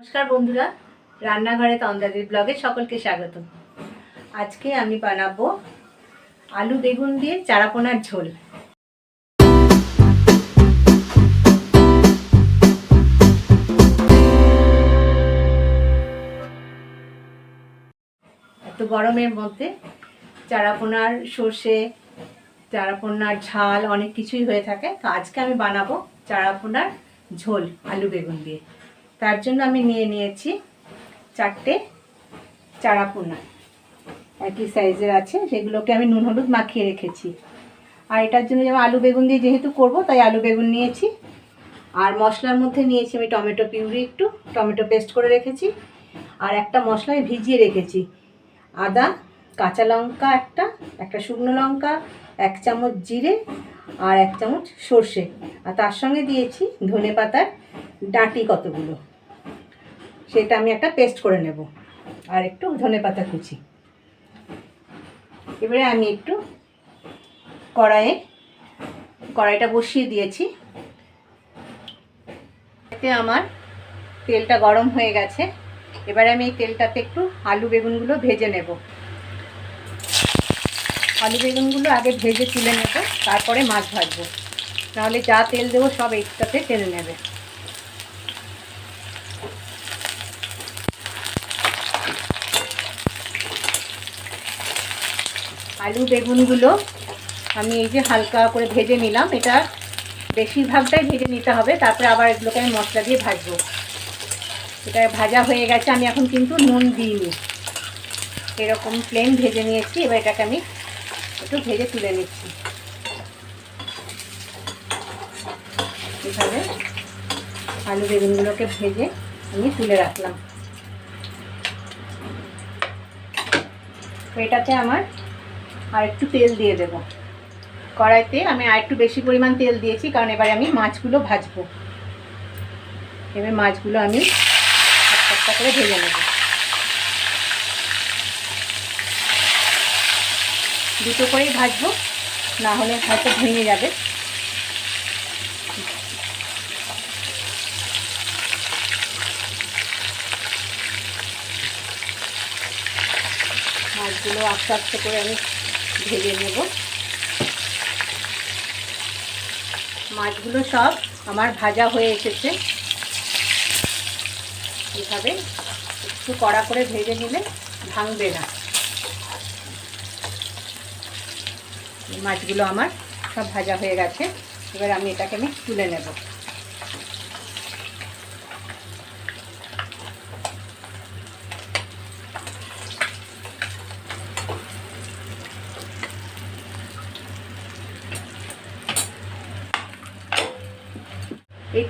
নমস্কার বন্ধুরা, রান্নাঘরে তন্দাদির ব্লগে সকলকে স্বাগত। আজকে আমি বানাবো আলু বেগুন দিয়ে চারাপোনার ঝোল। এত গরমের মধ্যে চারাপোনার সর্ষে, চারাপোনার ঝাল অনেক কিছুই হয়ে থাকে। তো আজকে আমি বানাবো চারাপোনার ঝোল, আলু বেগুন দিয়ে। তার জন্য আমি নিয়ে নিয়েছি চারটে চারাপোনা একই সাইজের আছে, সেগুলোকে আমি নুন হলুদ মাখিয়ে রেখেছি। আর এটার জন্য যেমন আলু বেগুন দিয়ে যেহেতু করব, তাই আলু বেগুন নিয়েছি। আর মশলার মধ্যে নিয়েছি আমি টমেটো পিউরি একটু, টমেটো পেস্ট করে রেখেছি। আর একটা মশলা আমি ভিজিয়ে রেখেছি। আদা, কাঁচা লঙ্কা একটা একটা শুকনো লঙ্কা, এক চামচ জিরে আর এক চামচ সর্ষে। আর তার সঙ্গে দিয়েছি ধনে পাতার ডাঁটি কতগুলো? সেটা আমি একটা পেস্ট করে নেব। আর একটু ধনে পাতা কুচি। এবারে আমি একটু কড়াইয়ে, কড়াইটা বসিয়ে দিয়েছি। এতে আমার তেলটা গরম হয়ে গেছে। এবারে আমি এই তেলটাতে একটু আলু বেগুনগুলো ভেজে নেব। আলু বেগুনগুলো আগে ভেজে তুলে নেব, তারপরে মাছ ভাজবো। নাহলে যা তেল দেবো সব একটাতে টেনে নেবে। আলু বেগুনগুলো আমি এই যে হালকা করে ভেজে নিলাম। এটা বেশিরভাগটাই ভেজে নিতে হবে, তারপরে আবার এগুলোকে আমি মশলা দিয়ে ভাজবো। এটা ভাজা হয়ে গেছে, আমি এখন কিন্তু নুন দিইনি। এরকম প্লেন ভেজে নিয়েছি, এবার এটাকে আমি একটু ভেজে তুলে নিচ্ছি। এভাবে আলু বেগুনগুলোকে ভেজে আমি তুলে রাখলাম। এটাতে আমার আর একটু তেল দিয়ে দেব। কড়াইতে আমি আর একটু বেশি পরিমাণ তেল দিয়েছি, কারণ এবারে আমি মাছগুলো ভাজবো। এবার মাছগুলো আমি একটা করে ভেজে নেব। দুটো করেই ভাজবো, না হলে হয়তো ভেঙে যাবে। মাছগুলো আস্তে আস্তে করে আমি ভেজে নেব। মাছগুলো সব আমার ভাজা হয়ে এসেছে। এভাবে একটু কড়া করে ভেজে নিলে ভাঙবে না। মাছগুলো আমার সব ভাজা হয়ে গেছে। এবার আমি এটাকে আমি তুলে নেব।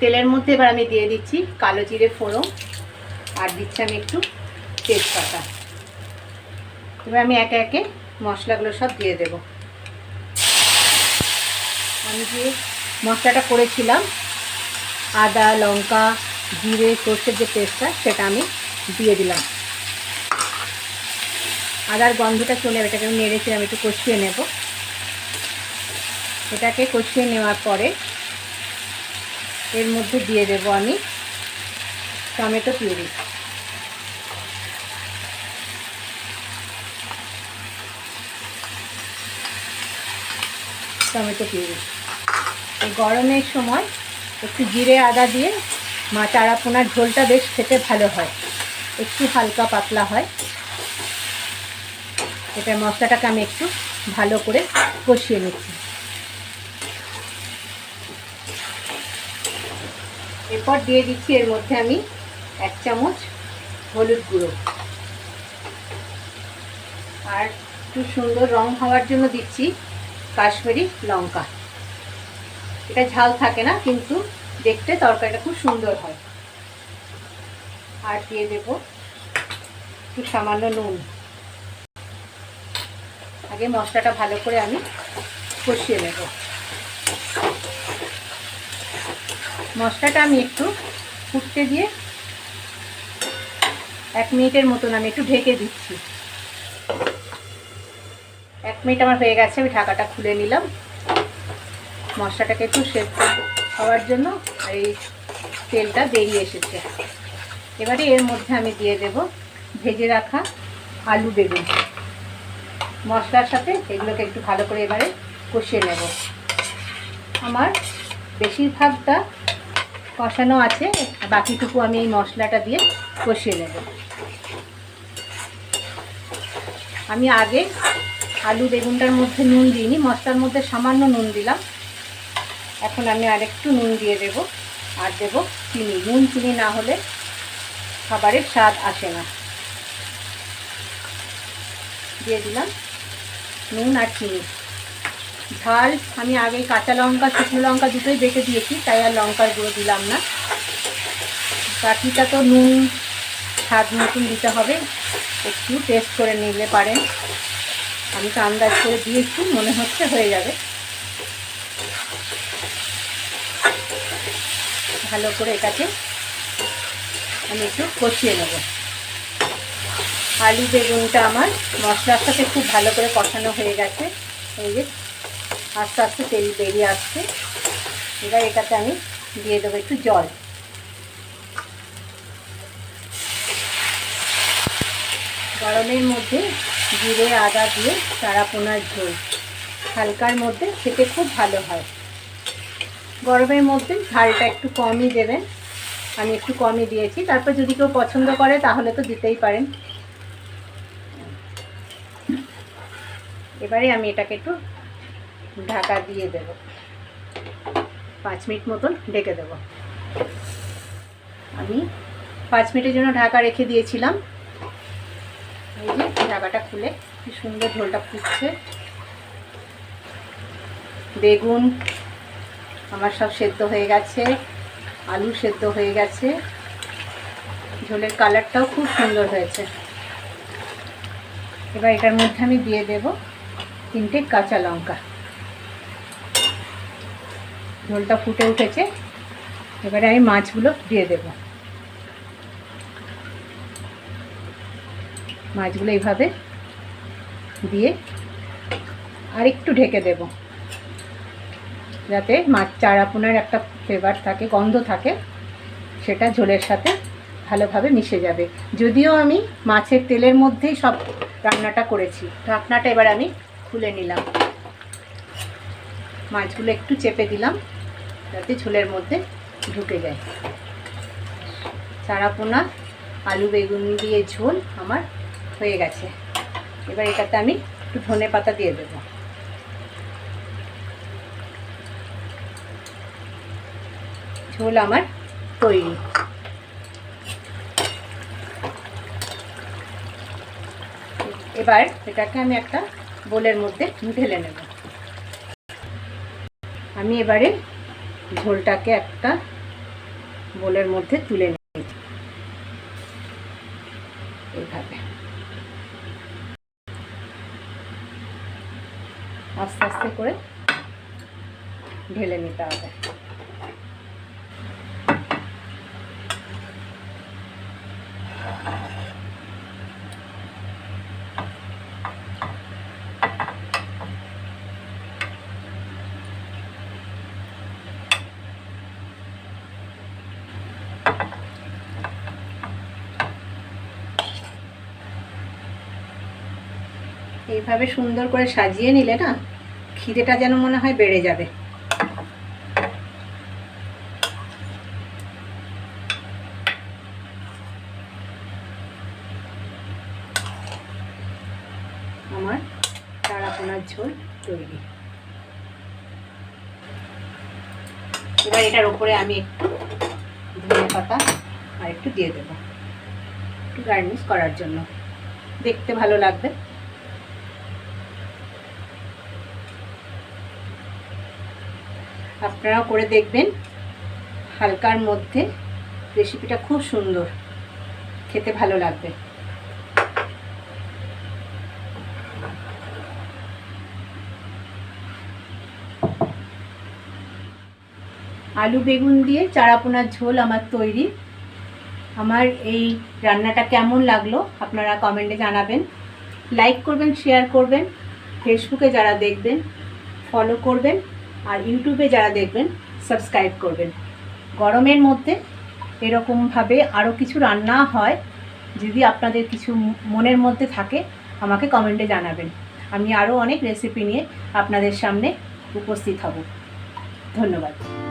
তেলের মধ্যে এবার আমি দিয়ে দিচ্ছি কালো জিরে ফোড়ন। আর দিচ্ছি আমি একটু তেজপাতা। এবার আমি একে একে মশলাগুলো সব দিয়ে দেব। আমি যে মশলাটা করেছিলাম, আদা, লঙ্কা, জিরে, সর্ষের যে পেস্টটা, সেটা আমি দিয়ে দিলাম। আদার গন্ধটা চলে এটাকে আমি নেড়েছিলাম একটু কষিয়ে নেব। এটাকে কষিয়ে নেওয়ার পরে এর মধ্যে দিয়ে দেব আমি টমেটো পিউরি। Tomato puree. গরমের সময় একটু জিরে আদা দিয়ে মা চারাপোনার ঝোলটা বেশ খেতে ভালো হয়। একটু হালকা পাতলা হয়। এটা মশলাটাকে আমি একটু ভালো করে কষিয়ে নিচ্ছি। এরপর দিয়ে দিচ্ছি এর মধ্যে আমি এক চামচ হলুদ গুঁড়ো। আর একটু সুন্দর রং হওয়ার জন্য দিচ্ছি কাশ্মীরি লঙ্কা। এটা ঝাল থাকে না, কিন্তু দেখতে তরকারিটা খুব সুন্দর হয়। আর দিয়ে দেব একটু সামান্য নুন। আগে মশলাটা ভালো করে আমি কষিয়ে নেব। মশলাটা আমি একটু ফুটতে দিয়ে এক মিনিটের মতন আমি একটু ঢেকে দিচ্ছি। এক মিনিট আমার হয়ে গেছে, আমি ঢাকাটা খুলে নিলাম। মশলাটাকে একটু সেদ্ধ হওয়ার জন্য আর এই তেলটা বেরিয়ে এসেছে। এবারে এর মধ্যে আমি দিয়ে দেব ভেজে রাখা আলু বেগুন। মশলার সাথে এগুলোকে একটু ভালো করে এবারে কষিয়ে নেব। আমার বেশিরভাগটা কষানো আছে, বাকিটুকু আমি এই মশলাটা দিয়ে কষিয়ে নেব। আমি আগে আলু বেগুনটার মধ্যে নুন দিইনি, মশলার মধ্যে সামান্য নুন দিলাম। এখন আমি আরেকটু নুন দিয়ে দেব, আর দেব চিনি। নুন, চিনি না হলে খাবারের স্বাদ আসে না। দিয়ে দিলাম নুন আর চিনি। ঝাল, আমি আগে কাঁচা লঙ্কা, শুকনো লঙ্কা দুটোই বেটে দিয়েছি, তাই আর লঙ্কার গুঁড়ো দিলাম না। বাকিটা তো নুন, স্বাদ মতন দিতে হবে, একটু টেস্ট করে নিলে পারেন। আমি তো আন্দাজ করে দিয়েছি, মনে হচ্ছে হয়ে যাবে। ভালো করে এটাকে আমি একটু কষিয়ে নেব। আলু, বেগুনটা আমার মশলার সাথে খুব ভালো করে কষানো হয়ে গেছে। এই যে আস্তে আস্তে তেল বেরিয়ে আসছে। এবার এটাতে আমি দিয়ে দেবো একটু জল। গরমের মধ্যে জিরে, আদা দিয়ে চারাপোনার ঝোল। হালকার মধ্যে খেতে খুব ভালো হয়। গরমের মধ্যে ঝালটা একটু কমই দেবেন। আমি একটু কমই দিয়েছি। তারপর যদি কেউ পছন্দ করে, তাহলে তো দিতেই পারেন। এবারে আমি এটাকে একটু ঢাকা দিয়ে দেব। পাঁচ মিনিট মতন ডেকে দেব। আমি পাঁচ মিনিটের জন্য ঢাকা রেখে দিয়েছিলাম। এই যে ঢাকাটা খুলে কি সুন্দর ঝোলটা ফুটছে। বেগুন আমার সব সেদ্ধ হয়ে গেছে, আলু সেদ্ধ হয়ে গেছে। ঝোলের কালারটাও খুব সুন্দর হয়েছে। এবার এটার মধ্যে আমি দিয়ে দেব তিনটে কাঁচা লঙ্কা। ঝোলটা ফুটে উঠেছে। এবারে আমি মাছগুলো দিয়ে দেব। মাছগুলো এইভাবে দিয়ে আর একটু ঢেকে দেব। যাতে মাছ চারাপোনার একটা ফ্লেভার থাকে, গন্ধ থাকে, সেটা ঝোলের সাথে ভালোভাবে মিশে যাবে। যদিও আমি মাছের তেলের মধ্যেই সব রান্নাটা করেছি ঢাকনাটা এবার আমি খুলে নিলাম। মাছগুলো একটু চেপে দিলাম। যাতে ঝোলের মধ্যে ঢুকে যায়। চারাপোনা, আলু বেগুন দিয়ে ঝোল আমার হয়ে গেছে। এবার এটাতে আমি একটু ধনে পাতা দিয়ে দেব। ঝোল আমার তৈরি। এবার এটাকে আমি একটা বোলের মধ্যে ঢেলে নেব। আমি এবারে ঝোলটাকে একটা বোলের মধ্যে তুলে নেব এইভাবে। আস্তে আস্তে করে ঢেলে নিতে হবে। এইভাবে সুন্দর করে সাজিয়ে নিলে না খিদেটা যেন মনে হয় বেড়ে যাবে। আমার চারাপোনার ঝোল তৈরি। এবার এটার উপরে আমি একটু ধনে পাতা আর একটু দিয়ে দেবো। একটু গার্নিশ করার জন্য। দেখতে ভালো লাগবে। আপনারাও করে দেখবেন। হালকার মধ্যে রেসিপিটা খুব সুন্দর। খেতে ভালো লাগবে। আলু বেগুন দিয়ে চারাপোনার ঝোল আমার তৈরি। আমার এই রান্নাটা কেমন লাগল আপনারা কমেন্টে জানাবেন। লাইক করবেন শেয়ার করবেন। ফেসবুকে যারা দেখবেন ফলো করবেন। আর ইউটিউবে যারা দেখবেন সাবস্ক্রাইব করবেন। গরমের মধ্যে এরকমভাবে আরও কিছু রান্না হয়, যদি আপনাদের কিছু মনের মধ্যে থাকে, আমাকে কমেন্টে জানাবেন। আমি আরও অনেক রেসিপি নিয়ে আপনাদের সামনে উপস্থিত হব। ধন্যবাদ।